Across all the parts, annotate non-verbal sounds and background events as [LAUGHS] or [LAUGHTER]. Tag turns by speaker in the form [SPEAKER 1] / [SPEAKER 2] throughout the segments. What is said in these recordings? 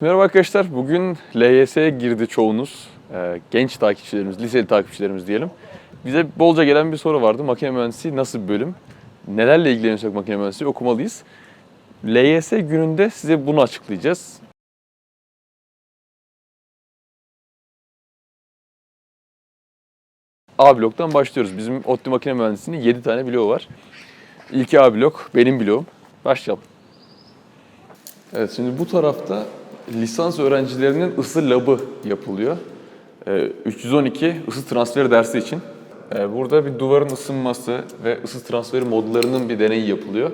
[SPEAKER 1] Merhaba arkadaşlar. Bugün LYS'ye girdi çoğunuz. Ee, genç takipçilerimiz, liseli takipçilerimiz diyelim. Bize bolca gelen bir soru vardı. Makine mühendisliği nasıl bir bölüm? Nelerle ilgileniyorsak makine mühendisliği okumalıyız. LYS gününde size bunu açıklayacağız. A bloktan başlıyoruz. Bizim ODTÜ Makine Mühendisliği'nin 7 tane bloğu var. İlki A blok, benim bloğum. Başlayalım. Evet şimdi bu tarafta lisans öğrencilerinin ısı labı yapılıyor. Ee, 312 ısı transferi dersi için. Ee, burada bir duvarın ısınması ve ısı transferi modlarının bir deneyi yapılıyor.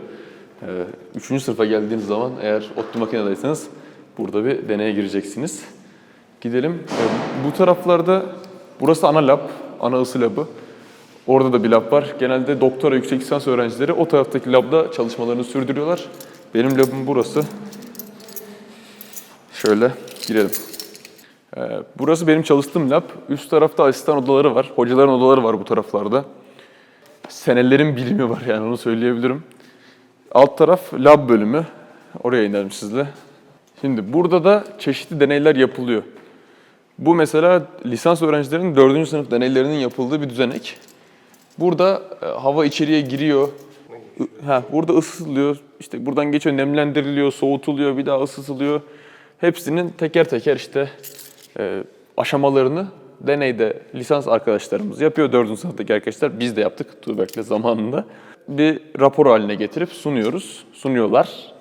[SPEAKER 1] Ee, üçüncü sınıfa geldiğiniz zaman eğer ODTÜ makinedaysanız burada bir deneye gireceksiniz. Gidelim. Ee, bu taraflarda burası ana lab, ana ısı labı. Orada da bir lab var. Genelde doktora, yüksek lisans öğrencileri o taraftaki labda çalışmalarını sürdürüyorlar. Benim labım burası. Şöyle girelim. Ee, burası benim çalıştığım lab. Üst tarafta asistan odaları var. Hocaların odaları var bu taraflarda. Senelerin bilimi var yani onu söyleyebilirim. Alt taraf lab bölümü. Oraya inelim sizle. Şimdi burada da çeşitli deneyler yapılıyor. Bu mesela lisans öğrencilerinin 4. sınıf deneylerinin yapıldığı bir düzenek. Burada e, hava içeriye giriyor. Ha, burada ısıtılıyor. İşte buradan geçiyor, nemlendiriliyor, soğutuluyor, bir daha ısıtılıyor. Hepsinin teker teker işte e, aşamalarını deneyde lisans arkadaşlarımız yapıyor. 4. sınıftaki arkadaşlar biz de yaptık Tuğberk'le zamanında. Bir rapor haline getirip sunuyoruz. Sunuyorlar.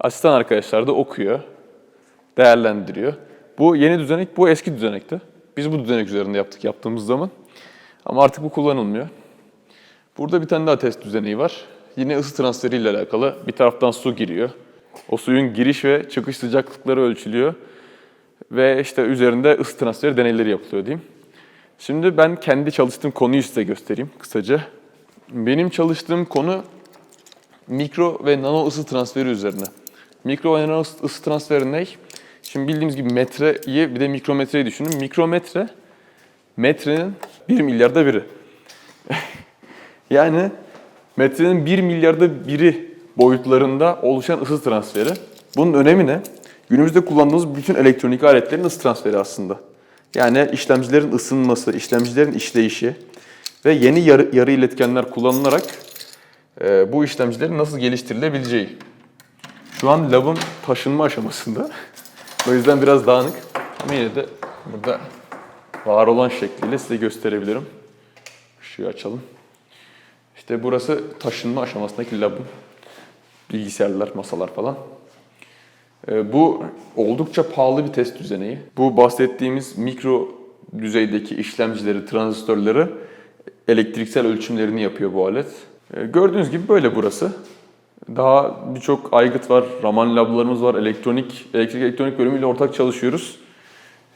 [SPEAKER 1] Asistan arkadaşlar da okuyor, değerlendiriyor. Bu yeni düzenek, bu eski düzenekti. Biz bu düzenek üzerinde yaptık yaptığımız zaman. Ama artık bu kullanılmıyor. Burada bir tane daha test düzeneği var. Yine ısı transferiyle alakalı. Bir taraftan su giriyor. O suyun giriş ve çıkış sıcaklıkları ölçülüyor. Ve işte üzerinde ısı transferi deneyleri yapılıyor diyeyim. Şimdi ben kendi çalıştığım konuyu size göstereyim kısaca. Benim çalıştığım konu mikro ve nano ısı transferi üzerine. Mikro ve nano ısı transferi ne? Şimdi bildiğimiz gibi metreyi bir de mikrometreyi düşünün. Mikrometre metrenin 1 milyarda biri. [LAUGHS] yani metrenin 1 milyarda biri boyutlarında oluşan ısı transferi. Bunun önemi ne? Günümüzde kullandığımız bütün elektronik aletlerin ısı transferi aslında. Yani işlemcilerin ısınması, işlemcilerin işleyişi ve yeni yarı, yarı iletkenler kullanılarak e, bu işlemcilerin nasıl geliştirilebileceği. Şu an labım taşınma aşamasında. [LAUGHS] o yüzden biraz dağınık. Ama yine de burada var olan şekliyle size gösterebilirim. Işığı açalım. İşte burası taşınma aşamasındaki labım. Bilgisayarlar, masalar falan. Ee, Bu oldukça pahalı bir test düzeneği. Bu bahsettiğimiz mikro düzeydeki işlemcileri, transistörleri elektriksel ölçümlerini yapıyor bu alet. Ee, Gördüğünüz gibi böyle burası. Daha birçok aygıt var, Raman lablarımız var, elektronik, elektrik elektronik bölümüyle ortak çalışıyoruz.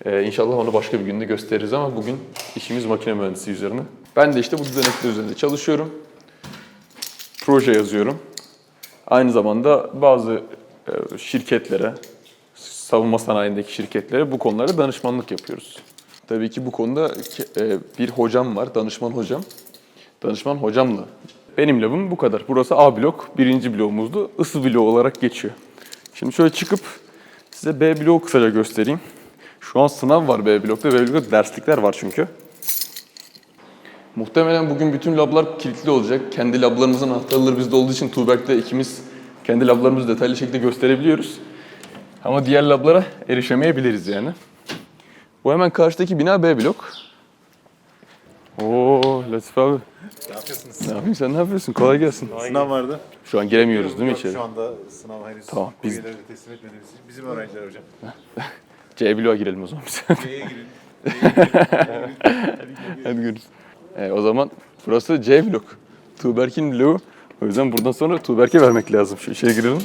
[SPEAKER 1] Ee, inşallah onu başka bir günde gösteririz ama bugün işimiz makine mühendisliği üzerine. Ben de işte bu düzenekler üzerinde çalışıyorum. Proje yazıyorum. Aynı zamanda bazı e, şirketlere, savunma sanayindeki şirketlere bu konularda danışmanlık yapıyoruz. Tabii ki bu konuda e, bir hocam var, danışman hocam. Danışman hocamla. Benim labım bu kadar. Burası A blok, birinci bloğumuzdu. Isı bloğu olarak geçiyor. Şimdi şöyle çıkıp size B bloğu kısaca göstereyim. Şu an sınav var B blokta. B blokta derslikler var çünkü. Muhtemelen bugün bütün lablar kilitli olacak. Kendi lablarımızın anahtarları bizde olduğu için Tuğberk'te ikimiz kendi lablarımızı detaylı şekilde gösterebiliyoruz. Ama diğer lablara erişemeyebiliriz yani. Bu hemen karşıdaki bina B blok. Oo Latif abi.
[SPEAKER 2] Ne yapıyorsunuz?
[SPEAKER 1] Ne yapayım sen ne yapıyorsun? Kolay gelsin.
[SPEAKER 2] Sınav vardı.
[SPEAKER 1] Şu an giremiyoruz değil mi
[SPEAKER 2] Yok,
[SPEAKER 1] içeri?
[SPEAKER 2] Şu anda sınav henüz
[SPEAKER 1] Tamam, biz-
[SPEAKER 2] üyeleri teslim etmediğimiz için. Bizim öğrenciler hocam. [LAUGHS]
[SPEAKER 1] C bloğa girelim o zaman biz.
[SPEAKER 2] C'ye girin. [LAUGHS]
[SPEAKER 1] Hadi görürüz. E, o zaman burası C blok. Tuğberk'in bloğu. O yüzden buradan sonra Tuğberk'e vermek lazım. Şu içeri girelim.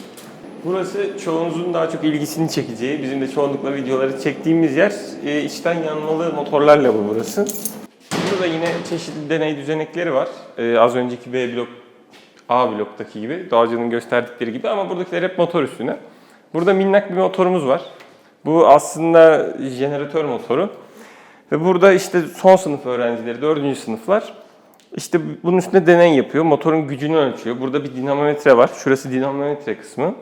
[SPEAKER 3] Burası çoğunuzun daha çok ilgisini çekeceği, bizim de çoğunlukla videoları çektiğimiz yer. E, içten yanmalı motorlarla bu burası. Burada da yine çeşitli deney düzenekleri var. E, az önceki B blok, A bloktaki gibi, Dağcı'nın gösterdikleri gibi ama buradakiler hep motor üstüne. Burada minnak bir motorumuz var. Bu aslında jeneratör motoru. Ve burada işte son sınıf öğrencileri, dördüncü sınıflar işte bunun üstünde deney yapıyor. Motorun gücünü ölçüyor. Burada bir dinamometre var. Şurası dinamometre kısmı.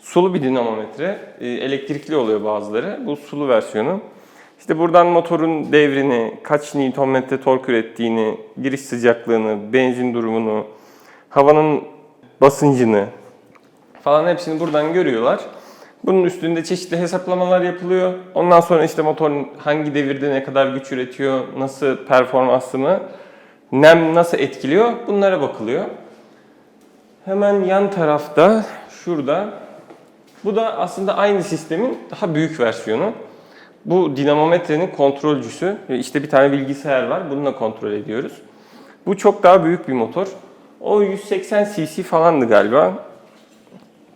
[SPEAKER 3] Sulu bir dinamometre. E, elektrikli oluyor bazıları. Bu sulu versiyonu. İşte buradan motorun devrini, kaç Nm tork ürettiğini, giriş sıcaklığını, benzin durumunu, havanın basıncını falan hepsini buradan görüyorlar. Bunun üstünde çeşitli hesaplamalar yapılıyor. Ondan sonra işte motorun hangi devirde ne kadar güç üretiyor, nasıl performansını, nem nasıl etkiliyor bunlara bakılıyor. Hemen yan tarafta şurada bu da aslında aynı sistemin daha büyük versiyonu. Bu dinamometrenin kontrolcüsü. İşte bir tane bilgisayar var. Bununla kontrol ediyoruz. Bu çok daha büyük bir motor. O 180 cc falandı galiba.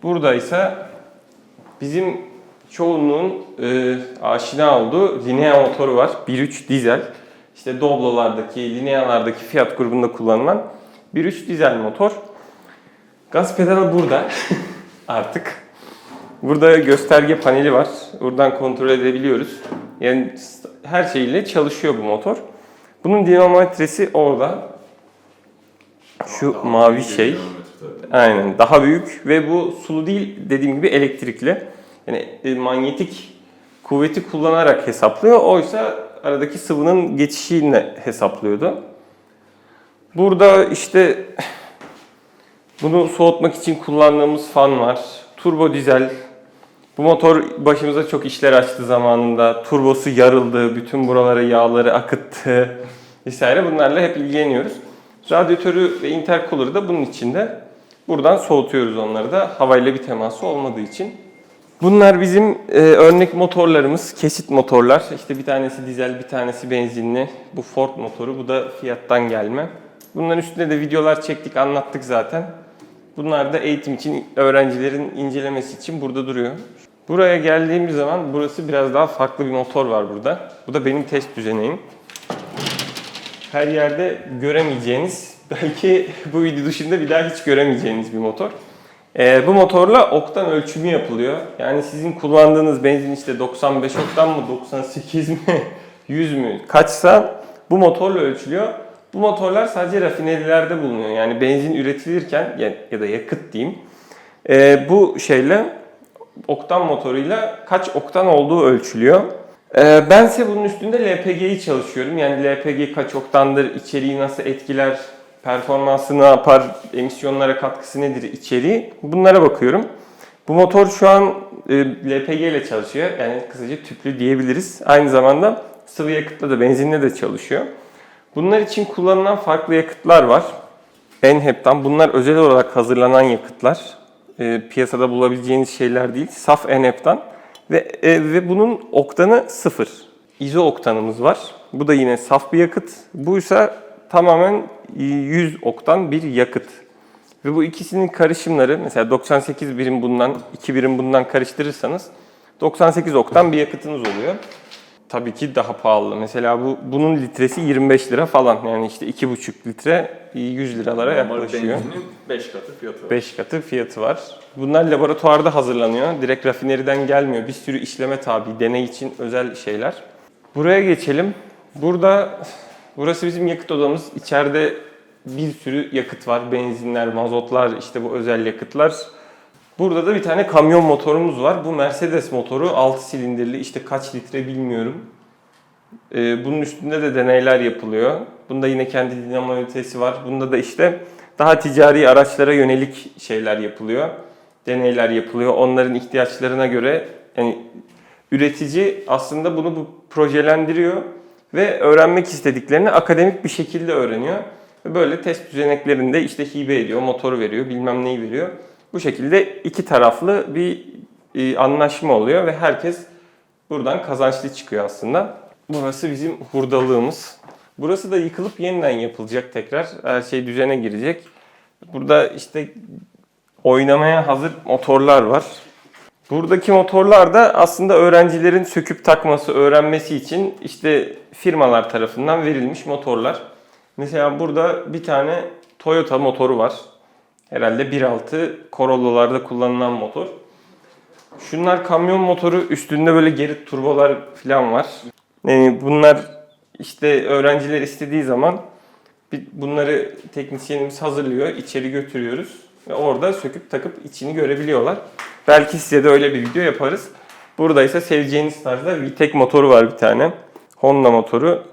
[SPEAKER 3] Burada ise bizim çoğunluğun e, aşina olduğu Linea motoru var. 1.3 dizel. İşte Doblo'lardaki, Linea'lardaki Fiat grubunda kullanılan 1.3 dizel motor. Gaz pedalı burada [LAUGHS] artık. Burada gösterge paneli var. Buradan kontrol edebiliyoruz. Yani her şeyle çalışıyor bu motor. Bunun dinamometresi orada. Şu mavi şey. Aynen daha büyük ve bu sulu değil dediğim gibi elektrikli. Yani e, manyetik kuvveti kullanarak hesaplıyor. Oysa aradaki sıvının geçişiyle hesaplıyordu. Burada işte bunu soğutmak için kullandığımız fan var. Turbo dizel. Bu motor başımıza çok işler açtı zamanında. Turbosu yarıldı, bütün buralara yağları akıttı [LAUGHS] vesaire. Bunlarla hep ilgileniyoruz. Radyatörü ve intercooler'ı da bunun içinde. Buradan soğutuyoruz onları da havayla bir teması olmadığı için. Bunlar bizim e, örnek motorlarımız, kesit motorlar. İşte bir tanesi dizel, bir tanesi benzinli. Bu Ford motoru, bu da Fiat'tan gelme. Bunların üstünde de videolar çektik, anlattık zaten. Bunlar da eğitim için, öğrencilerin incelemesi için burada duruyor. Buraya geldiğimiz zaman burası biraz daha farklı bir motor var burada. Bu da benim test düzeneğim. Her yerde göremeyeceğiniz, belki bu video dışında bir daha hiç göremeyeceğiniz bir motor. Ee, bu motorla oktan ölçümü yapılıyor. Yani sizin kullandığınız benzin işte 95 oktan mı, 98 mi, [LAUGHS] 100 mü kaçsa bu motorla ölçülüyor. Bu motorlar sadece rafinerilerde bulunuyor. Yani benzin üretilirken ya, ya da yakıt diyeyim. Ee, bu şeyle oktan motoruyla kaç oktan olduğu ölçülüyor. Ee, bense bunun üstünde LPG'yi çalışıyorum. Yani LPG kaç oktandır, içeriği nasıl etkiler, performansı ne yapar, emisyonlara katkısı nedir, içeriği bunlara bakıyorum. Bu motor şu an e, LPG ile çalışıyor. Yani kısaca tüplü diyebiliriz. Aynı zamanda sıvı yakıtla da benzinle de çalışıyor. Bunlar için kullanılan farklı yakıtlar var. Enhep'ten bunlar özel olarak hazırlanan yakıtlar. E, piyasada bulabileceğiniz şeyler değil. Saf Enhep'ten. Ve, e, ve bunun oktanı sıfır. İzo oktanımız var. Bu da yine saf bir yakıt. Bu ise tamamen 100 oktan bir yakıt. Ve bu ikisinin karışımları mesela 98 birim bundan, 2 birim bundan karıştırırsanız 98 oktan bir yakıtınız oluyor. Tabii ki daha pahalı. Mesela bu bunun litresi 25 lira falan. Yani işte 2,5 litre 100 liralara yaklaşıyor.
[SPEAKER 1] 5 katı fiyatı var.
[SPEAKER 3] 5 katı fiyatı var. Bunlar laboratuvarda hazırlanıyor. Direkt rafineriden gelmiyor. Bir sürü işleme tabi, deney için özel şeyler. Buraya geçelim. Burada burası bizim yakıt odamız. İçeride bir sürü yakıt var. Benzinler, mazotlar, işte bu özel yakıtlar. Burada da bir tane kamyon motorumuz var. Bu Mercedes motoru 6 silindirli işte kaç litre bilmiyorum. Ee, bunun üstünde de deneyler yapılıyor. Bunda yine kendi dinamometresi var. Bunda da işte daha ticari araçlara yönelik şeyler yapılıyor. Deneyler yapılıyor. Onların ihtiyaçlarına göre yani üretici aslında bunu bu projelendiriyor ve öğrenmek istediklerini akademik bir şekilde öğreniyor. Ve böyle test düzeneklerinde işte hibe ediyor, motoru veriyor, bilmem neyi veriyor. Bu şekilde iki taraflı bir e, anlaşma oluyor ve herkes buradan kazançlı çıkıyor aslında. Burası bizim hurdalığımız. Burası da yıkılıp yeniden yapılacak tekrar. Her şey düzene girecek. Burada işte oynamaya hazır motorlar var. Buradaki motorlar da aslında öğrencilerin söküp takması, öğrenmesi için işte firmalar tarafından verilmiş motorlar. Mesela burada bir tane Toyota motoru var. Herhalde 1.6 Corolla'larda kullanılan motor. Şunlar kamyon motoru üstünde böyle geri turbolar falan var. Yani bunlar işte öğrenciler istediği zaman bunları teknisyenimiz hazırlıyor, içeri götürüyoruz. Ve orada söküp takıp içini görebiliyorlar. Belki size de öyle bir video yaparız. Burada ise seveceğiniz tarzda VTEC motoru var bir tane. Honda motoru.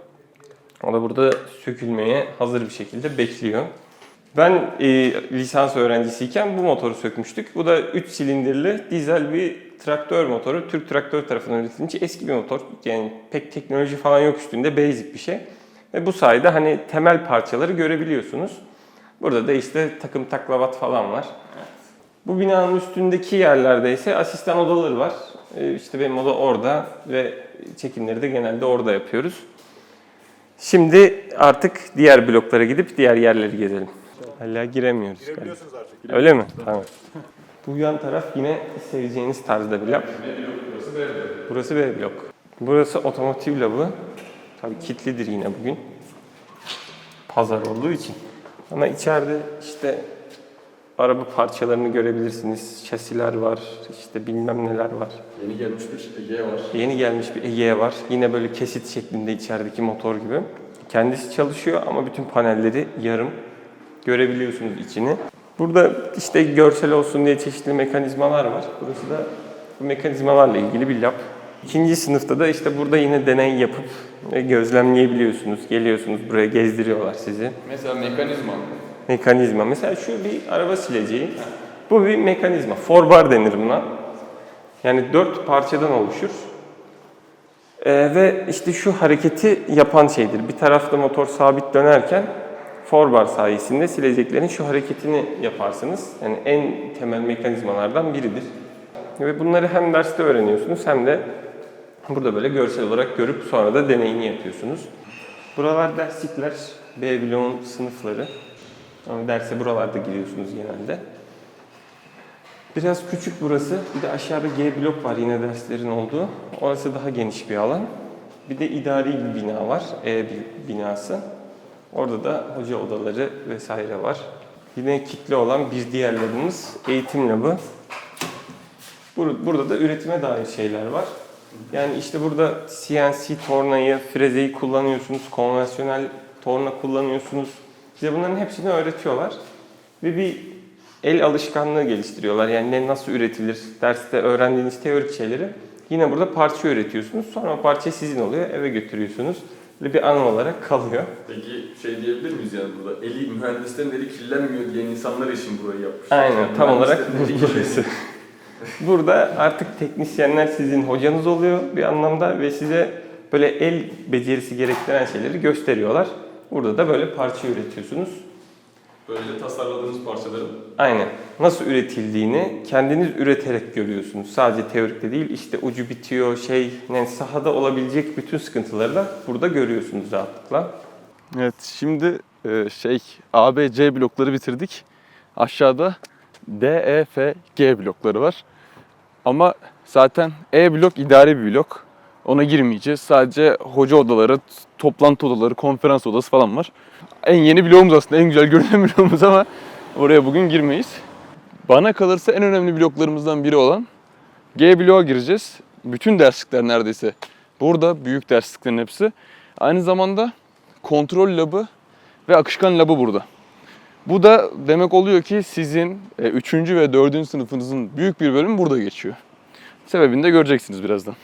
[SPEAKER 3] O da burada sökülmeye hazır bir şekilde bekliyor. Ben e, lisans öğrencisiyken bu motoru sökmüştük. Bu da 3 silindirli dizel bir traktör motoru. Türk Traktör tarafından üretilmiş eski bir motor. Yani pek teknoloji falan yok üstünde. Basic bir şey. Ve bu sayede hani temel parçaları görebiliyorsunuz. Burada da işte takım taklavat falan var. Bu binanın üstündeki yerlerde ise asistan odaları var. E, işte benim oda orada ve çekimleri de genelde orada yapıyoruz. Şimdi artık diğer bloklara gidip diğer yerleri gezelim. Hala giremiyoruz. galiba.
[SPEAKER 2] Girebiliyorsunuz artık.
[SPEAKER 3] Öyle mi? Tamam. Bu yan taraf yine seveceğiniz tarzda bir lab. Burası B blok. Burası otomotiv labı. Tabii kilitlidir yine bugün. Pazar olduğu için. Ama içeride işte araba parçalarını görebilirsiniz. Şasiler var, işte bilmem neler var.
[SPEAKER 1] Yeni gelmiş bir Ege var.
[SPEAKER 3] Yeni gelmiş bir Egea var. Yine böyle kesit şeklinde içerideki motor gibi. Kendisi çalışıyor ama bütün panelleri yarım. Görebiliyorsunuz içini. Burada işte görsel olsun diye çeşitli mekanizmalar var. Burası da bu mekanizmalarla ilgili bir lab. İkinci sınıfta da işte burada yine deney yapıp gözlemleyebiliyorsunuz. Geliyorsunuz buraya gezdiriyorlar sizi.
[SPEAKER 1] Mesela mekanizma.
[SPEAKER 3] Mekanizma. Mesela şu bir araba sileceği. Bu bir mekanizma. Forbar denir buna. Yani dört parçadan oluşur. Ee, ve işte şu hareketi yapan şeydir. Bir tarafta motor sabit dönerken forbar sayesinde sileceklerin şu hareketini yaparsınız. Yani en temel mekanizmalardan biridir. Ve bunları hem derste öğreniyorsunuz hem de burada böyle görsel olarak görüp sonra da deneyini yapıyorsunuz. Buralar derslikler, B bloğun sınıfları. Ama derse buralarda giriyorsunuz genelde. Biraz küçük burası. Bir de aşağıda G blok var yine derslerin olduğu. Orası daha geniş bir alan. Bir de idari bir bina var. E bi- binası. Orada da hoca odaları vesaire var. Yine kitli olan bir diğer labımız eğitim labı. Bur- Burada da üretime dair şeyler var. Yani işte burada CNC tornayı, frezeyi kullanıyorsunuz, konvansiyonel torna kullanıyorsunuz. Size bunların hepsini öğretiyorlar. Ve bir el alışkanlığı geliştiriyorlar. Yani ne nasıl üretilir, derste öğrendiğiniz teorik şeyleri yine burada parça üretiyorsunuz. Sonra o parça sizin oluyor, eve götürüyorsunuz. Ve bir anı olarak kalıyor.
[SPEAKER 1] Peki şey diyebilir miyiz yani burada? Eli, mühendislerin eli kirlenmiyor diyen insanlar için burayı yapmış.
[SPEAKER 3] Aynen, tam olarak burası. Burada artık teknisyenler sizin hocanız oluyor bir anlamda ve size böyle el becerisi gerektiren şeyleri gösteriyorlar. Burada da böyle parça üretiyorsunuz.
[SPEAKER 1] Böylece tasarladığınız parçaların
[SPEAKER 3] Aynen. Nasıl üretildiğini kendiniz üreterek görüyorsunuz. Sadece teorikte değil, işte ucu bitiyor, şey, yani sahada olabilecek bütün sıkıntıları da burada görüyorsunuz rahatlıkla.
[SPEAKER 1] Evet şimdi e, şey A, B, C blokları bitirdik. Aşağıda D, E, F, G blokları var. Ama zaten E blok idari bir blok. Ona girmeyeceğiz. Sadece hoca odaları, toplantı odaları, konferans odası falan var. En yeni bloğumuz aslında, en güzel görünen [LAUGHS] bloğumuz ama oraya bugün girmeyiz. Bana kalırsa en önemli bloklarımızdan biri olan G bloğa gireceğiz. Bütün derslikler neredeyse burada, büyük dersliklerin hepsi. Aynı zamanda kontrol labı ve akışkan labı burada. Bu da demek oluyor ki sizin 3. ve 4. sınıfınızın büyük bir bölümü burada geçiyor. Sebebini de göreceksiniz birazdan.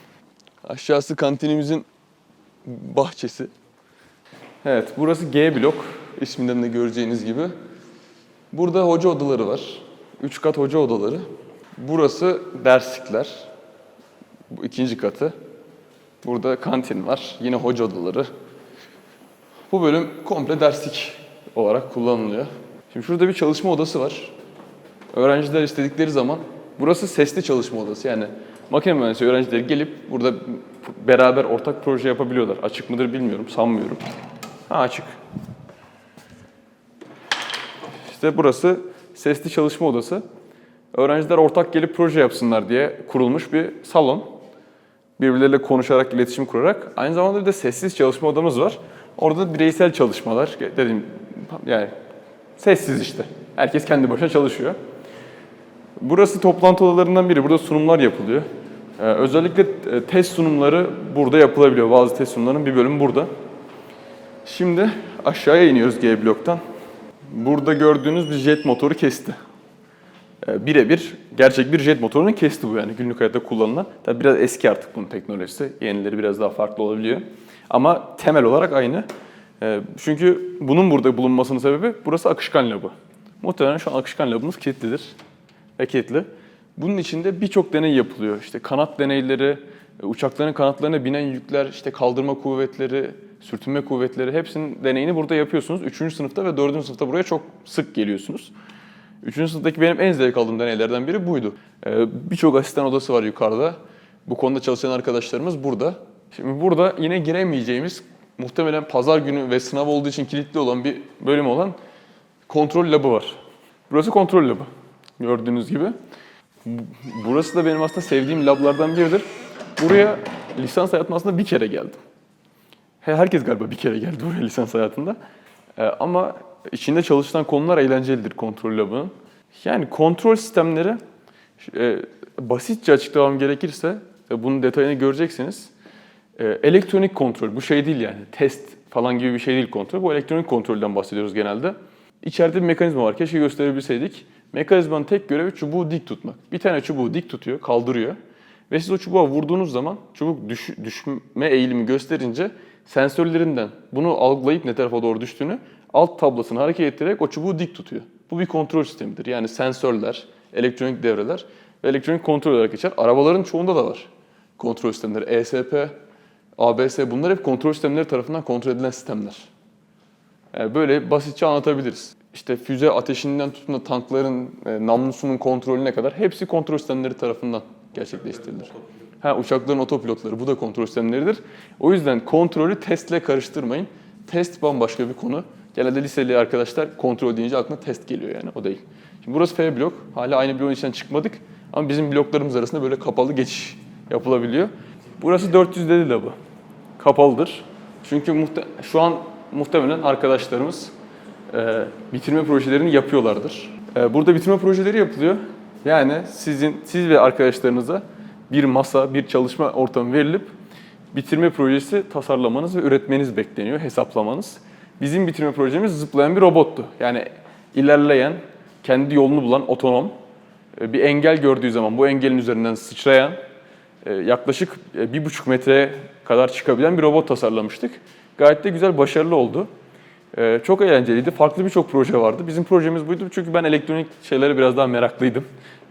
[SPEAKER 1] Aşağısı kantinimizin bahçesi. Evet, burası G blok. İsminden de göreceğiniz gibi. Burada hoca odaları var. 3 kat hoca odaları. Burası derslikler. Bu ikinci katı. Burada kantin var. Yine hoca odaları. Bu bölüm komple derslik olarak kullanılıyor. Şimdi şurada bir çalışma odası var. Öğrenciler istedikleri zaman burası sesli çalışma odası. Yani makine mühendisi öğrencileri gelip burada beraber ortak proje yapabiliyorlar. Açık mıdır bilmiyorum, sanmıyorum. Ha açık. İşte burası sesli çalışma odası. Öğrenciler ortak gelip proje yapsınlar diye kurulmuş bir salon. Birbirleriyle konuşarak, iletişim kurarak. Aynı zamanda bir de sessiz çalışma odamız var. Orada da bireysel çalışmalar, dedim yani sessiz işte. Herkes kendi başına çalışıyor. Burası toplantı odalarından biri. Burada sunumlar yapılıyor. Ee, özellikle e, test sunumları burada yapılabiliyor. Bazı test sunumlarının bir bölümü burada. Şimdi aşağıya iniyoruz G bloktan. Burada gördüğünüz bir jet motoru kesti. e, birebir gerçek bir jet motorunu kesti bu yani günlük hayatta kullanılan. Tabi biraz eski artık bunun teknolojisi. Yenileri biraz daha farklı olabiliyor. Ama temel olarak aynı. E, Çünkü bunun burada bulunmasının sebebi burası akışkan labı. Muhtemelen şu an akışkan labımız kilitlidir ve kilitli. Bunun içinde birçok deney yapılıyor. İşte kanat deneyleri, e, uçakların kanatlarına binen yükler, işte kaldırma kuvvetleri, sürtünme kuvvetleri hepsinin deneyini burada yapıyorsunuz. Üçüncü sınıfta ve dördüncü sınıfta buraya çok sık geliyorsunuz. Üçüncü sınıftaki benim en zevk aldığım deneylerden biri buydu. Ee, Birçok asistan odası var yukarıda. Bu konuda çalışan arkadaşlarımız burada. Şimdi burada yine giremeyeceğimiz, muhtemelen pazar günü ve sınav olduğu için kilitli olan bir bölüm olan kontrol labı var. Burası kontrol labı. Gördüğünüz gibi. Bu- Burası da benim aslında sevdiğim lablardan biridir. Buraya lisans hayatımda aslında bir kere geldim. He- Herkes galiba bir kere geldi buraya lisans hayatında. Ee, ama içinde çalışılan konular eğlencelidir kontrol labının. Yani kontrol sistemleri e, basitçe açıklamam gerekirse e, bunun detayını göreceksiniz. E, elektronik kontrol bu şey değil yani test falan gibi bir şey değil kontrol. Bu elektronik kontrolden bahsediyoruz genelde. İçeride bir mekanizma var. Keşke gösterebilseydik. Mekanizmanın tek görevi çubuğu dik tutmak. Bir tane çubuğu dik tutuyor, kaldırıyor. Ve siz o çubuğa vurduğunuz zaman çubuk düş, düşme eğilimi gösterince sensörlerinden bunu algılayıp ne tarafa doğru düştüğünü alt tablasını hareket ettirerek o çubuğu dik tutuyor. Bu bir kontrol sistemidir. Yani sensörler, elektronik devreler ve elektronik kontrol olarak geçer. Arabaların çoğunda da var kontrol sistemleri. ESP, ABS bunlar hep kontrol sistemleri tarafından kontrol edilen sistemler. Yani böyle basitçe anlatabiliriz. İşte füze ateşinden tutun da tankların e, namlusunun kontrolüne kadar hepsi kontrol sistemleri tarafından gerçekleştirilir. Ha, uçakların otopilotları bu da kontrol sistemleridir. O yüzden kontrolü testle karıştırmayın. Test bambaşka bir konu. Genelde liseli arkadaşlar kontrol deyince aklına test geliyor yani o değil. Şimdi burası F blok. Hala aynı bloğun içinden çıkmadık. Ama bizim bloklarımız arasında böyle kapalı geçiş yapılabiliyor. Burası 407 labı. Kapalıdır. Çünkü muhte- şu an muhtemelen arkadaşlarımız e, bitirme projelerini yapıyorlardır. E, burada bitirme projeleri yapılıyor. Yani sizin siz ve arkadaşlarınıza bir masa, bir çalışma ortamı verilip bitirme projesi tasarlamanız ve üretmeniz bekleniyor, hesaplamanız. Bizim bitirme projemiz zıplayan bir robottu. Yani ilerleyen, kendi yolunu bulan otonom, e, bir engel gördüğü zaman bu engelin üzerinden sıçrayan, e, yaklaşık e, bir buçuk metreye kadar çıkabilen bir robot tasarlamıştık. Gayet de güzel, başarılı oldu. E, Çok eğlenceliydi. Farklı birçok proje vardı. Bizim projemiz buydu çünkü ben elektronik şeylere biraz daha meraklıydım.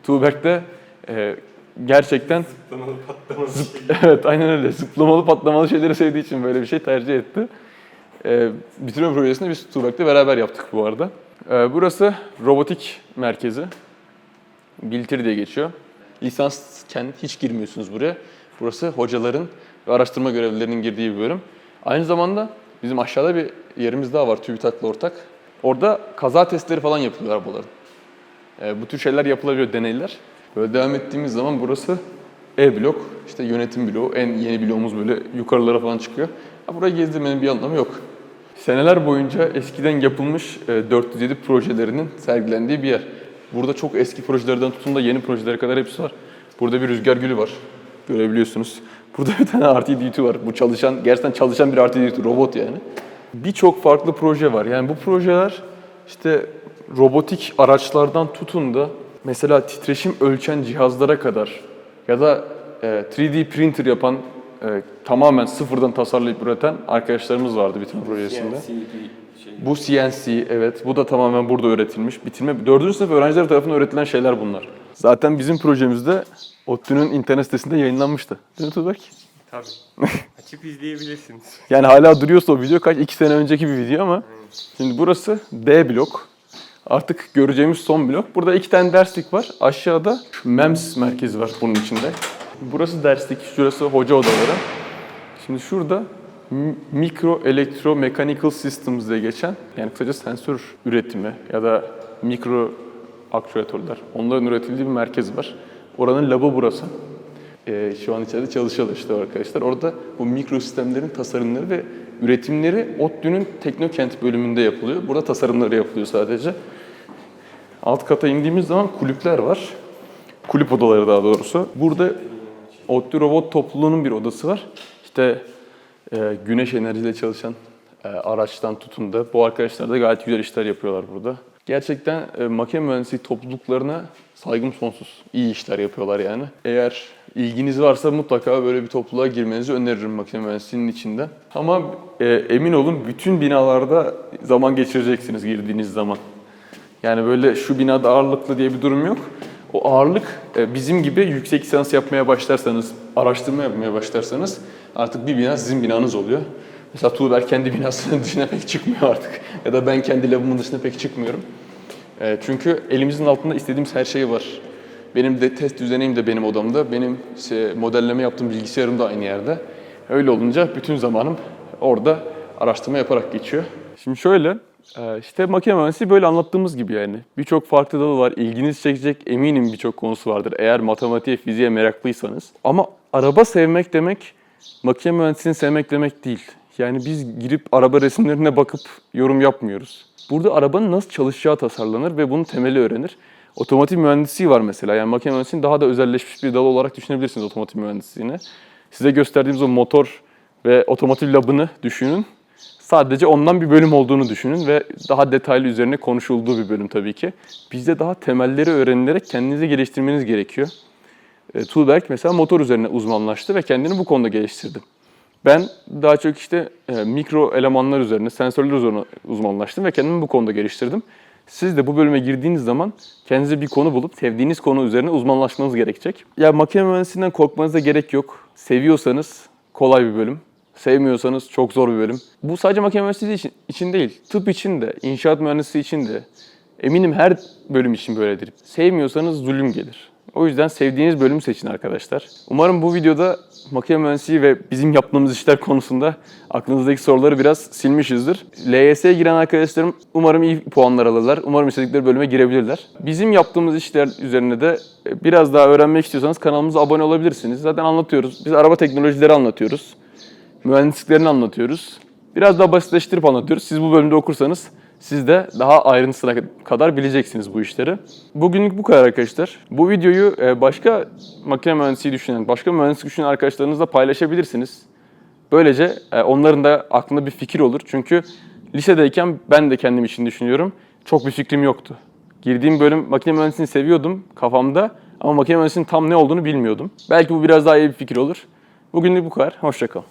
[SPEAKER 1] Tuğberk'te e, gerçekten [LAUGHS] evet aynen öyle zıplamalı patlamalı şeyleri sevdiği için böyle bir şey tercih etti. E, bitirme projesini biz Tuğberk'te beraber yaptık bu arada. E, burası robotik merkezi. Biltir diye geçiyor. Lisansken hiç girmiyorsunuz buraya. Burası hocaların ve araştırma görevlilerinin girdiği bir bölüm. Aynı zamanda bizim aşağıda bir yerimiz daha var TÜBİTAK'la ortak. Orada kaza testleri falan yapılıyor arabaların. Ee, bu tür şeyler yapılabiliyor, deneyler. Böyle devam ettiğimiz zaman burası E blok, işte yönetim bloğu, en yeni bloğumuz böyle yukarılara falan çıkıyor. Ha, burayı gezdirmenin bir anlamı yok. Seneler boyunca eskiden yapılmış e, 407 projelerinin sergilendiği bir yer. Burada çok eski projelerden tutun da yeni projelere kadar hepsi var. Burada bir rüzgar gülü var. Görebiliyorsunuz. Burada bir tane R2D2 var. Bu çalışan, gerçekten çalışan bir R2D2 robot yani. Birçok farklı proje var. Yani bu projeler işte robotik araçlardan tutun da mesela titreşim ölçen cihazlara kadar ya da e, 3D printer yapan e, tamamen sıfırdan tasarlayıp üreten arkadaşlarımız vardı bitirme projesinde. Bu CNC evet bu da tamamen burada üretilmiş. Bitirme 4. sınıf öğrenciler tarafından üretilen şeyler bunlar. Zaten bizim projemizde ODTÜ'nün internet sitesinde yayınlanmıştı. Değil mi Tuğberk?
[SPEAKER 3] Tabii. [LAUGHS] Açıp izleyebilirsiniz.
[SPEAKER 1] Yani hala duruyorsa o video kaç? iki sene önceki bir video ama. Şimdi burası D blok. Artık göreceğimiz son blok. Burada iki tane derslik var. Aşağıda MEMS merkezi var bunun içinde. Burası derslik, şurası hoca odaları. Şimdi şurada mikro elektro mechanical systems diye geçen yani kısaca sensör üretimi ya da mikro aktüatörler onların üretildiği bir merkez var. Oranın labı burası. Ee, şu an içeride çalışıyorlar işte arkadaşlar. Orada bu mikro sistemlerin tasarımları ve üretimleri ODTÜ'nün Teknokent bölümünde yapılıyor. Burada tasarımları yapılıyor sadece. Alt kata indiğimiz zaman kulüpler var. Kulüp odaları daha doğrusu. Burada ODTÜ Robot Topluluğu'nun bir odası var. İşte e, güneş enerjiyle çalışan e, araçtan tutun da bu arkadaşlar da gayet güzel işler yapıyorlar burada. Gerçekten e, makine mühendisliği topluluklarına saygım sonsuz. İyi işler yapıyorlar yani. Eğer ilginiz varsa mutlaka böyle bir topluluğa girmenizi öneririm makine mühendisliğinin içinde. Ama e, emin olun bütün binalarda zaman geçireceksiniz girdiğiniz zaman. Yani böyle şu binada ağırlıklı diye bir durum yok. O ağırlık e, bizim gibi yüksek lisans yapmaya başlarsanız, araştırma yapmaya başlarsanız artık bir bina sizin binanız oluyor. Mesela Tuğber kendi [LAUGHS] binasının dışına pek çıkmıyor artık. Ya da ben kendi labımın dışına pek çıkmıyorum. E, Çünkü elimizin altında istediğimiz her şey var. Benim de test düzeneyim de benim odamda. Benim işte modelleme yaptığım bilgisayarım da aynı yerde. Öyle olunca bütün zamanım orada araştırma yaparak geçiyor. Şimdi şöyle, e, işte makine mühendisliği böyle anlattığımız gibi yani. Birçok farklı dalı var. İlginizi çekecek eminim birçok konusu vardır. Eğer matematiğe, fiziğe meraklıysanız. Ama araba sevmek demek, makine mühendisliğini sevmek demek değil. Yani biz girip araba resimlerine bakıp yorum yapmıyoruz. Burada arabanın nasıl çalışacağı tasarlanır ve bunun temeli öğrenir. Otomotiv mühendisliği var mesela. Yani makine mühendisliğini daha da özelleşmiş bir dal olarak düşünebilirsiniz otomotiv mühendisliğini. Size gösterdiğimiz o motor ve otomotiv labını düşünün. Sadece ondan bir bölüm olduğunu düşünün ve daha detaylı üzerine konuşulduğu bir bölüm tabii ki. Bizde daha temelleri öğrenilerek kendinizi geliştirmeniz gerekiyor. E, Tuğberk mesela motor üzerine uzmanlaştı ve kendini bu konuda geliştirdi. Ben daha çok işte e, mikro elemanlar üzerine, sensörler üzerine uzmanlaştım ve kendimi bu konuda geliştirdim. Siz de bu bölüme girdiğiniz zaman kendinize bir konu bulup sevdiğiniz konu üzerine uzmanlaşmanız gerekecek. Ya makine mühendisliğinden korkmanıza gerek yok. Seviyorsanız kolay bir bölüm. Sevmiyorsanız çok zor bir bölüm. Bu sadece makine mühendisliği için, için değil. Tıp için de, inşaat mühendisliği için de. Eminim her bölüm için böyledir. Sevmiyorsanız zulüm gelir. O yüzden sevdiğiniz bölümü seçin arkadaşlar. Umarım bu videoda makine mühendisliği ve bizim yaptığımız işler konusunda aklınızdaki soruları biraz silmişizdir. LYS'ye giren arkadaşlarım umarım iyi puanlar alırlar. Umarım istedikleri bölüme girebilirler. Bizim yaptığımız işler üzerine de e, biraz daha öğrenmek istiyorsanız kanalımıza abone olabilirsiniz. Zaten anlatıyoruz. Biz araba teknolojileri anlatıyoruz. Mühendisliklerini anlatıyoruz. Biraz daha basitleştirip anlatıyoruz. Siz bu bölümde okursanız siz de daha ayrıntısına kadar bileceksiniz bu işleri. Bugünlük bu kadar arkadaşlar. Bu videoyu e, başka makine mühendisliği düşünen, başka mühendislik düşünen arkadaşlarınızla paylaşabilirsiniz. Böylece e, onların da aklında bir fikir olur. Çünkü lisedeyken ben de kendim için düşünüyorum. Çok bir fikrim yoktu. Girdiğim bölüm makine mühendisliğini seviyordum kafamda ama makine mühendisliğinin tam ne olduğunu bilmiyordum. Belki bu biraz daha iyi bir fikir olur. Bugünlük bu kadar. Hoşçakalın.